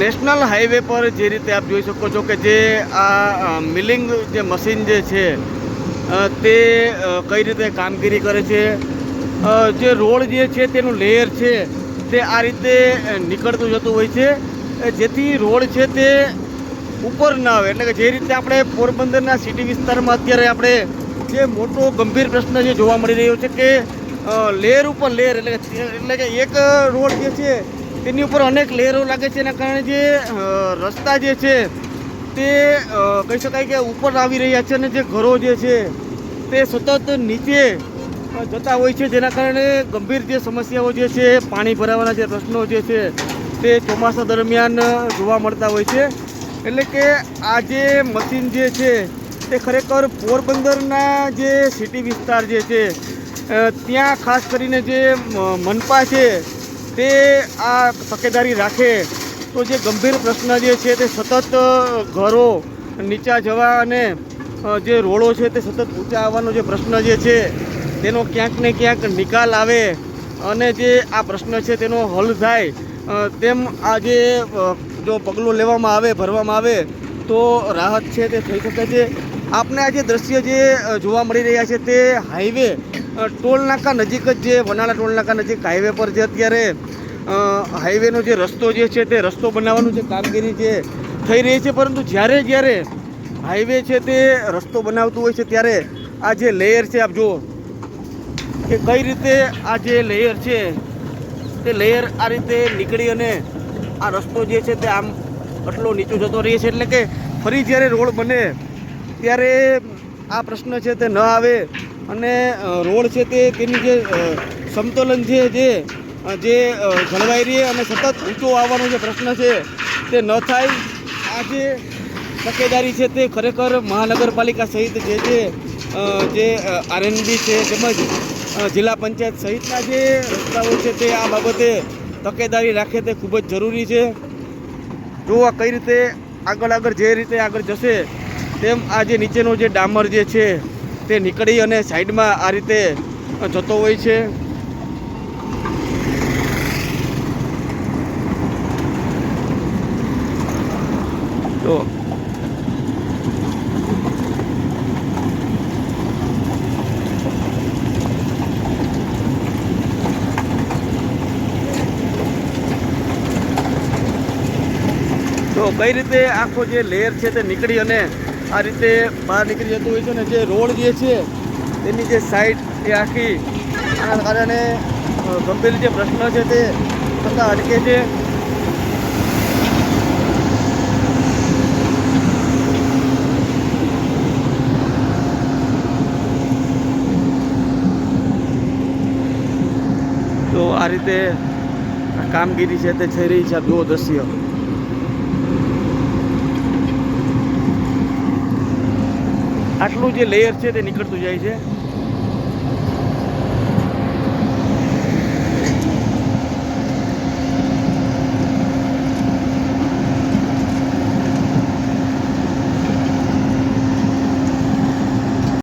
National highway પર જે રીતે આપ જોઈ શકો છો કે જે આ મિલિંગ જે મશીન જે છે તે કઈ રીતે કામગીરી કરે છે જે રોડ જે છે તેનું લેયર છે તે આ રીતે નીકળતું જતું હોય છે જેથી રોડ છે તે ઉપર ના આવે. એટલે કે જે રીતે આપણે પોરબંદરના સિટી વિસ્તારમાં અત્યારે આપણે જે મોટો ગંભીર પ્રશ્ન જે જોવા મળી રહ્યો છે કે લેયર ઉપર લેયર, એટલે કે એટલે કે એક રોડ જે છે તેની ઉપર અનેક લેયરો લાગે છે, એના કારણે જે રસ્તા જે છે, તે કહી શકાય કે ઉપર આવી રહ્યા છે અને જે ઘરો જે છે, તે સતત નીચે જતા હોય છે, જેના કારણે ગંભીર જે સમસ્યાઓ જે છે, પાણી ભરાવાના જે પ્રશ્નો જે છે, તે ચોમાસા દરમિયાન જોવા મળતા હોય છે. એટલે કે આ જે મશીન જે છે, તે ખરેખર પોરબંદરના જે સિટી વિસ્તાર જે છે ત્યાં ખાસ કરીને જે મનપા છે તે આ તકેદારી રાખે તો જે ગંભીર પ્રશ્ન જે છે તે સતત ઘરો નીચા જવા અને જે રોડો છે તે સતત ઊંચા આવવાનો જે પ્રશ્ન જે છે તેનો ક્યાંક ને ક્યાંક નિકાલ આવે અને જે આ પ્રશ્ન છે તેનો હલ થાય તેમ આ જે જો પગલું લેવામાં આવે, ભરવામાં આવે, તો રાહત છે તે થઈ શકે છે. આપને આ જે દ્રશ્ય જે જોવા મળી રહ્યા છે તે હાઈવે ટોલ નજીક જ જે, વનાળા ટોલ નાકા નજીક હાઈવે પર જે અત્યારે હાઈવેનો જે રસ્તો જે છે તે રસ્તો બનાવવાનું જે કામગીરી જે થઈ રહી છે, પરંતુ જ્યારે જ્યારે હાઈવે છે તે રસ્તો બનાવતું હોય છે ત્યારે આ જે લેયર છે, આપ જુઓ કે કઈ રીતે આ જે લેયર છે તે લેયર આ રીતે નીકળી અને આ રસ્તો જે છે તે આમ આટલો નીચો જતો રહે છે, એટલે કે ફરી જ્યારે રોડ બને ત્યારે આ પ્રશ્ન છે તે ન આવે. અને રોડ છે તે તેની જે સમતોલન છે જે જે જળવાઈ રહે અને સતત ઊંચો આવવાનો જે પ્રશ્ન છે તે ન થાય. આ જે તકેદારી છે તે ખરેખર મહાનગરપાલિકા સહિત જે જે જે આરએનબી છે તેમજ જિલ્લા પંચાયત સહિતના જે રસ્તાઓ છે તે આ બાબતે તકેદારી રાખે તે ખૂબ જ જરૂરી છે. જો આ કઈ રીતે આગળ આગળ જે રીતે આગળ જશે તેમ આ જે નીચેનો જે ડામર જે છે તે નીકળી અને સાઈડમાં આ રીતે જતો હોય છે. તો કઈ રીતે આખો જે લેયર છે તે નીકળી અને આ રીતે બહાર નીકળી જતું હોય છે ને જે રોડ જે છે, તેની જે સાઈડ એ આખી, આના કારણે ગંભીર જે પ્રશ્ન છે તે થતા અટકે છે. તો આ રીતે કામગીરી છે તે થઈ રહી છે આ દ્રશ્ય આટલું જે લેયર છે તે નીકળતું જાય છે.